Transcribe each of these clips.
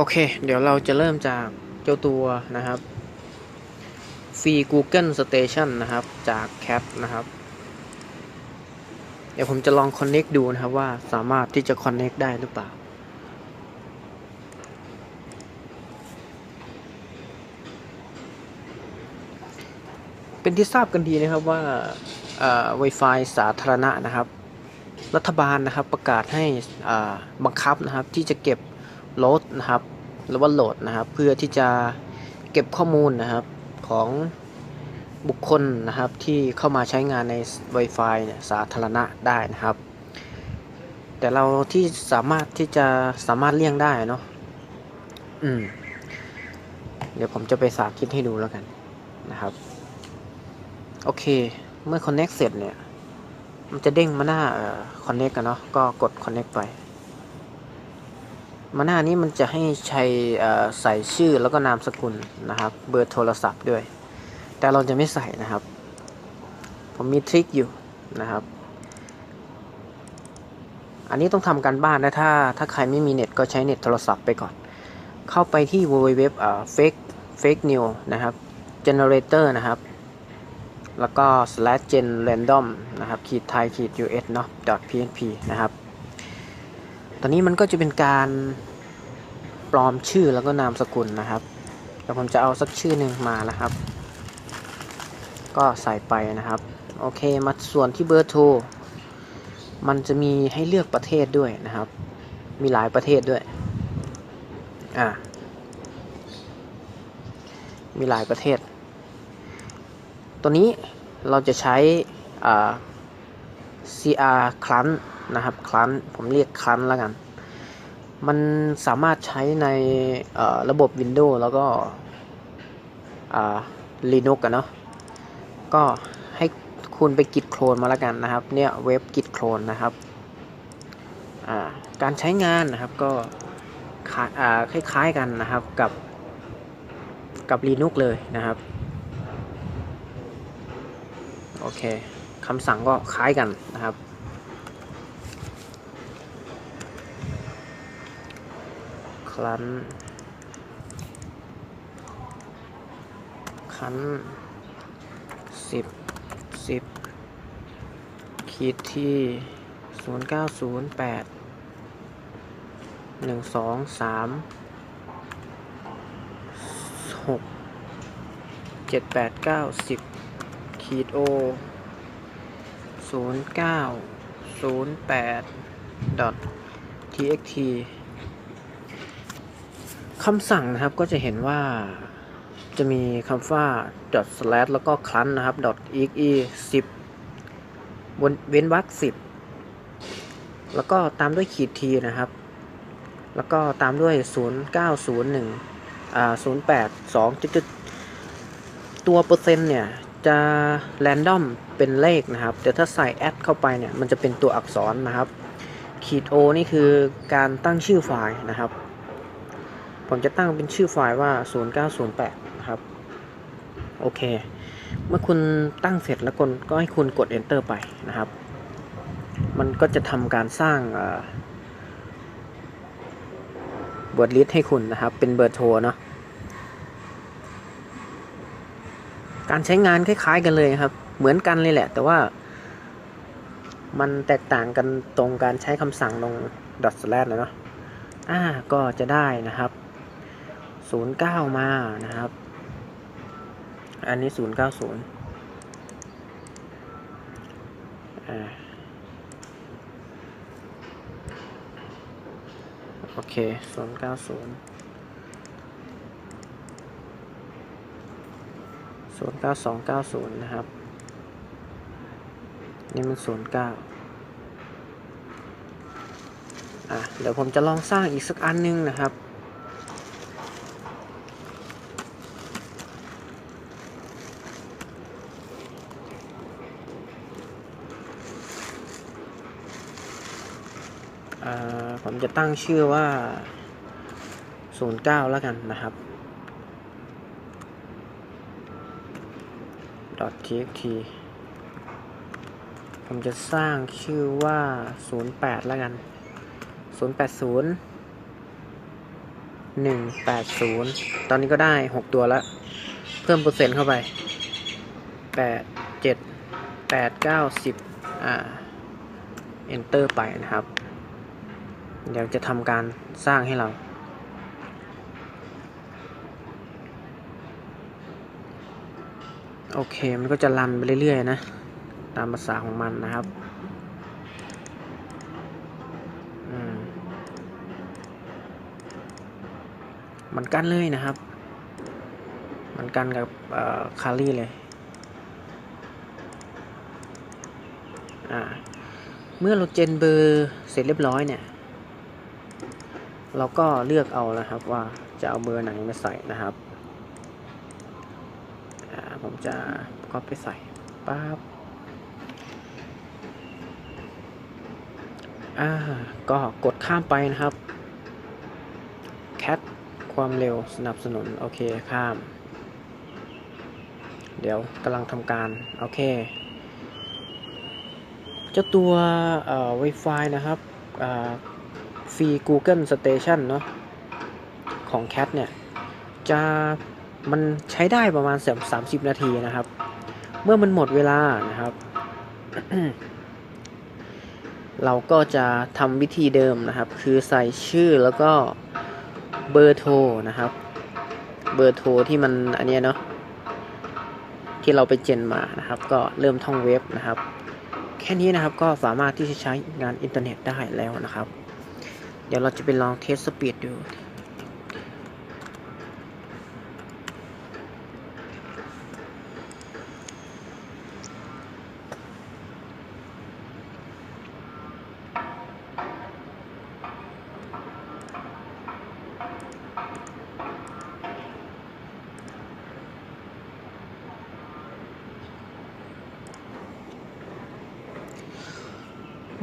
โอเค เดี๋ยวเราจะเริ่มจากเจ้าตัวนะครับฟรี Google Station นะครับ จาก Cat นะครับ เดี๋ยวผมจะลอง Connect ดูนะครับว่าสามารถที่จะ Connect ได้หรือเปล่า เป็นที่ทราบกันดีนะครับว่าอ่า Wi-Fi สาธารณะนะครับ รัฐบาลนะครับประกาศให้อ่าบังคับนะครับที่จะเก็บ โหลดนะครับหรือว่าโหลดนะครับ เพื่อที่จะเก็บข้อมูลนะครับของบุคคลนะครับที่เข้ามาใช้งานใน Wi-Fi เนี่ยสาธารณะได้นะครับ แต่เราที่สามารถที่จะสามารถเลี่ยงได้เนาะอืม เดี๋ยวผมจะไปสาธิตให้ดูแล้วกันนะครับ โอเค เมื่อ Connect เสร็จเนี่ย มันจะเด้งมาหน้าเอ่อ Connect กันเนาะก็กด Connect ไป มาหน้านี้มันจะให้ใช้ใส่ชื่อแล้วก็นามสกุลนะครับ เบอร์โทรศัพท์ด้วย แต่เราจะไม่ใส่นะครับ ผมมีทริคอยู่นะครับ อันนี้ต้องทำการบ้านนะถ้าถ้าใครไม่มีเน็ตก็ใช้เน็ตโทรศัพท์ไปก่อน เข้าไปที่ www เอ่อ fake fake new นะครับ generator นะครับ แล้วก็ slash gen random นะครับขีดไทยขีด us เนาะ .php นะครับ ตอนนี้มันก็จะเป็นการปลอมชื่อแล้วก็นามสกุลนะครับเดี๋ยวผมจะเอาสักชื่อหนึ่งมานะครับ ก็ใส่ไปนะครับโอเคมาส่วนที่เบอร์โทรมันจะมีให้เลือกประเทศด้วยนะครับ มีหลายประเทศด้วยอ่ามีหลายประเทศ ตัวนี้เราจะใช้อ่า CR คลัน นะครับคลันผมเรียกคลันแล้วกัน มันสามารถใช้ในระบบ Windows แล้วก็ Linux กันเนาะก็ให้คุณไปกิดโคลนมาแล้วกันนะครับ เนี่ยเว็บกิดโคลนนะครับการใช้งานนะครับก็คล้ายคล้ายๆกันนะครับกับกับ Linux เลยนะครับ โอเคคำสั่งก็คล้ายกันนะครับ ลันคันสิบสิบขีดที่ศูนย์เก้าศูนย์แปดหนึ่งสองสามหกเจ็ดแปดเก้าสิบขีดโอศูนย์เก้าศูนย์แปด dot txt คำสั่งนะครับก็จะเห็นว่าจะมีคำว่า dot slash แล้วก็คลันนะครับ dot exe 10วนเว้นวรรค10 แล้วก็ตามด้วยขีดทีนะครับ แล้วก็ตามด้วย 0901อ่า08 2จุดตัวเปอร์เซ็นต์เนี่ย จะแรนดอมเป็นเลขนะครับ แต่ถ้าใส่แอดเข้าไปเนี่ย มันจะเป็นตัวอักษรนะครับ ขีด O นี่คือการตั้งชื่อไฟล์นะครับ ผมจะตั้งเป็นชื่อไฟล์ว่า 0908นะครับ โอเค เมื่อคุณตั้งเสร็จแล้วกก็ให้คุณกด enter ไปนะครับ มันก็จะทำการสร้างเบิร์ดลิสให้คุณนะครับ เป็นเบอร์โทรเนาะการใช้งานคล้าย ๆ กันเลยครับ เหมือนกันเลยแหละ แต่ว่า มันแตกต่างกันตรงการใช้คำสั่งตรง dot slash นะเนาะอ่าก็จะได้นะครับ 09มานะครับ อันนี้090อ่าศูนย์โอเค090ศูนย์เก้าสองเก้าศูนย์นะครับ นี่มันศูนย์เก้าอะ เดี๋ยวผมจะลองสร้างอีกสักอันนึงนะครับ ผมจะตั้งชื่อว่า 09 แล้วกันนะครับ .txt ผมจะสร้างชื่อว่า 08 แล้วกัน 080หนึ่งแปดศูนย์ตอนนี้ก็ได้หกตัวแล้ว เพิ่มเปอร์เซ็นต์เข้าไปแปดเจ็ดแปดเก้าสิบอ่า enter ไปนะครับ เดี๋ยวจะทำการสร้างให้เรา โอเคมันก็จะรันไปเรื่อยๆนะ ตามภาษาของมันนะครับอืมมันกันเลยนะครับ มันกันกับคารี่เลยอ่าเมื่อเราเจนเบอร์เสร็จเรียบร้อยเนี่ย เราก็เลือกเอาแล้วครับว่าจะเอาเบอร์ไหนมาใส่นะครับผมจะก็ไปใส่ปั๊บอ่าก็กดข้ามไปนะครับ cat ความเร็วสนับสนุน โอเคข้าม เดี๋ยวกำลังทำการ โอเคเจ้าตัวเอ่อ Wi-Fi นะครับอ่า ฟรี Google Station เนาะของ Cat เนี่ย จะมันใช้ได้ประมาณสามสิบนาทีนะครับ เมื่อมันหมดเวลานะครับ เราก็จะทำวิธีเดิมนะครับ คือใส่ชื่อแล้วก็เบอร์โทรนะครับ เบอร์โทรที่มันอันเนี้ยเนาะที่เราไปเจนมานะครับ ก็เริ่มท่องเว็บนะครับ แค่นี้นะครับก็สามารถที่จะใช้งานอินเทอร์เน็ตได้แล้วนะครับ เดี๋ยวเราจะไปลองเทสสปีดดู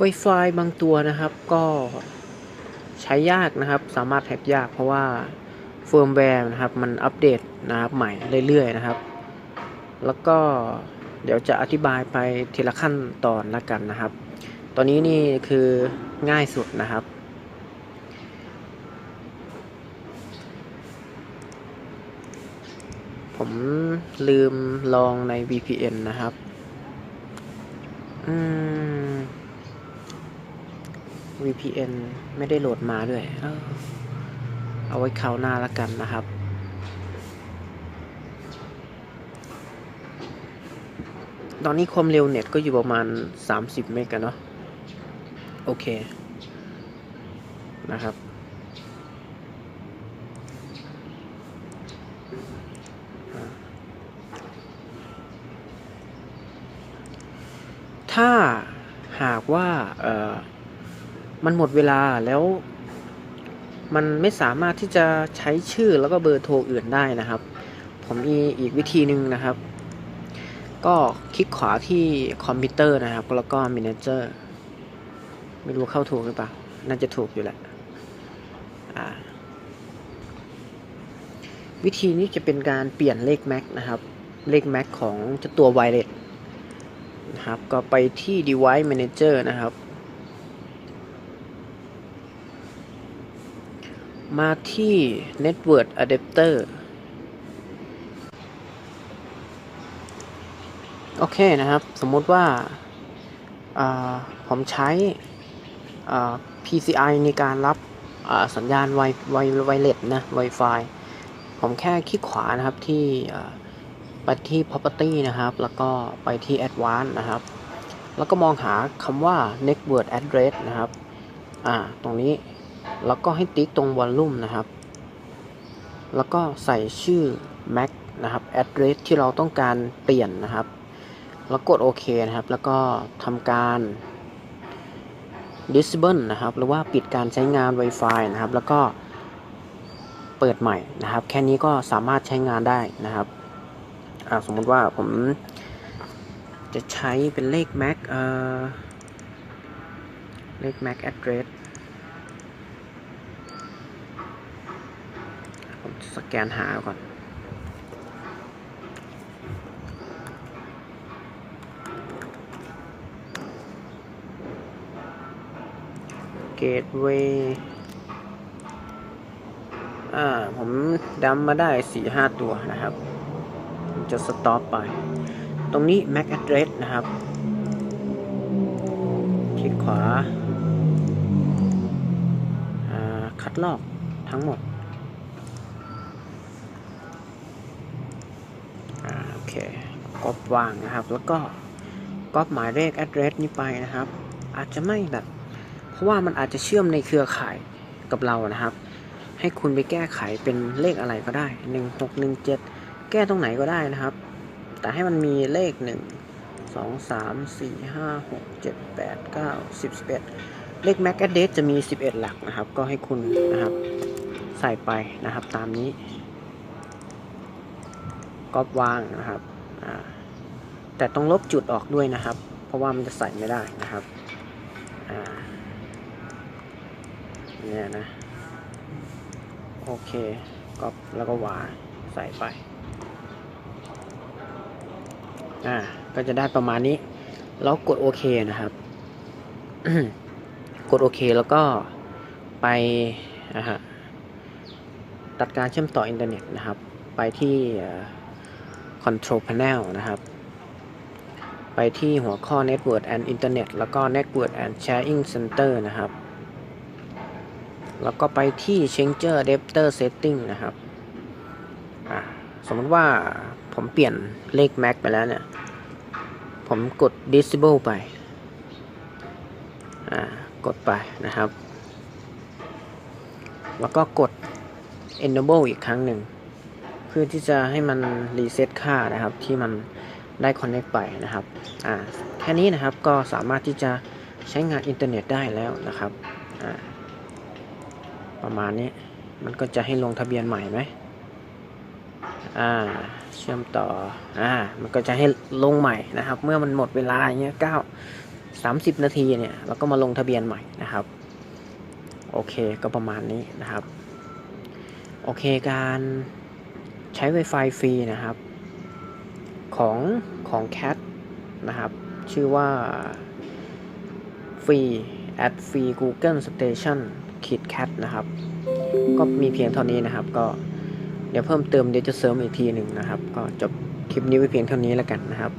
Wi-Fi บางตัวนะครับก็ ใช้ยากนะครับ สามารถแฮกยากเพราะว่าเฟิร์มแวร์นะครับมันอัปเดตนะครับใหม่เรื่อยๆนะครับ แล้วก็เดี๋ยวจะอธิบายไปทีละขั้นตอนละกันนะครับ ตอนนี้นี่คือง่ายสุดนะครับ ผมลืมลองใน VPN นะครับ อืม VPN ไม่ได้โหลดมาด้วย เออเอาไว้คราวหน้าละกันนะครับ ตอนนี้ความเร็วเน็ตก็อยู่ประมาณ 30 เมกะเนาะ โอเค นะครับถ้าหากว่า มันหมดเวลาแล้วมันไม่สามารถที่จะใช้ชื่อแล้วก็เบอร์โทรอื่นได้นะครับ ผมมีอีกวิธีหนึ่งนะครับ ก็คลิกขวาที่คอมพิวเตอร์นะครับ แล้วก็ Manager ไม่รู้เข้าถูกหรือเปล่า น่าจะถูกอยู่แหละวิธีนี้จะเป็นการเปลี่ยนเลข MAC นะครับ เลข MAC ของจตัว Wireless นะครับ ก็ไปที่ Device Manager นะครับ มาที่ Network Adapter โอเคนะครับ สมมติว่าผมใช้ PCI ในการรับสัญญาณไวไวไวเลสนะ Wi-Fi ผมแค่คลิกขวานะครับที่ไปที่ property นะครับ แล้วก็ไปที่ advanced นะครับ แล้วก็มองหาคำว่า network address นะครับ อ่า ตรงนี้ แล้วก็ให้ติ๊กตรง volume นะครับ แล้วก็ใส่ชื่อ MAC นะครับ address ที่เราต้องการเปลี่ยนนะครับ แล้วกดโอเคนะครับ แล้วก็ทำการ disable นะครับ หรือว่าปิดการใช้งาน Wi-Fi นะครับ แล้วก็เปิดใหม่นะครับ แค่นี้ก็สามารถใช้งานได้นะครับ สมมติว่าผมจะใช้เป็นเลข MAC เอ่อเลข MAC address ผม สแกนหาก่อน Gateway อ่า ผมดัมมาได้สี่ห้าตัวนะครับ จะสต็อปไป ตรงนี้ MAC address นะครับ คลิกขวาอ่าคัดลอกทั้งหมด อ่า โอเค ก๊อปวางนะครับ แล้วก็ก๊อปหมายเลข address นี้ไปนะครับ อาจจะไม่แบบ เพราะว่ามันอาจจะเชื่อมในเครือข่ายกับเรานะครับ ให้คุณไปแก้ไขเป็นเลขอะไรก็ได้ 1617 แก้ตรงไหนก็ได้นะครับ แต่ให้มันมีเลข 1 2 3 4 5 6 7 8 9 10 11 เลข MAC address จะมี 11 หลักนะครับ ก็ให้คุณนะครับใส่ไปนะครับตามนี้ก๊อปวางนะครับ แต่ต้องลบจุดออกด้วยนะครับ เพราะว่ามันจะใส่ไม่ได้นะครับเนี่ยนะ โอเคก๊อปแล้วก็วางใส่ไปอ่าก็จะได้ประมาณนี้ แล้วกดโอเคนะครับ กดโอเคแล้วก็ไปนะฮะตัดการเชื่อมต่ออินเทอร์เน็ตนะครับ ไปที่อ่อ Control Panel นะครับ ไปที่หัวข้อ Network and Internet แล้วก็ Network and Sharing Center นะครับ แล้วก็ไปที่ Changer Adapter Setting นะครับสมมติว่าผมเปลี่ยนเลข MAC ไปแล้วเนี่ย ผมกด Disable ไป กดไปนะครับ แล้วก็กด Enable อีกครั้งหนึ่ง พื่อที่จะให้มันรีเซ็ตค่านะครับที่มันได้ Connect ไปนะครับอ่าแค่นี้นะครับก็สามารถที่จะใช้งานอินเทอร์เน็ตได้แล้วนะครับอ่าประมาณนี้มันก็จะให้ลงทะเบียนใหม่ไหมอ่าเชื่อมต่ออ่ามันก็จะให้ลงใหม่นะครับ เมื่อมันหมดเวลาอย่างเงี้ยเก้าสามสิบนาทีเนี่ยเราก็มาลงทะเบียนใหม่นะครับโอเคก็ประมาณนี้นะครับ โอเคการ ใช้ Wi-Fi ฟรีนะครับ ของของ Cat นะครับ ชื่อว่าฟรี at free Google Station ขีด cat นะครับ ก็มีเพียงเท่านี้นะครับ ก็เดี๋ยวเพิ่มเติมเดี๋ยวจะเสริมอีกทีหนึ่งนะครับ ก็จบคลิปนี้ไว้เพียงเท่านี้แล้วกันนะครับ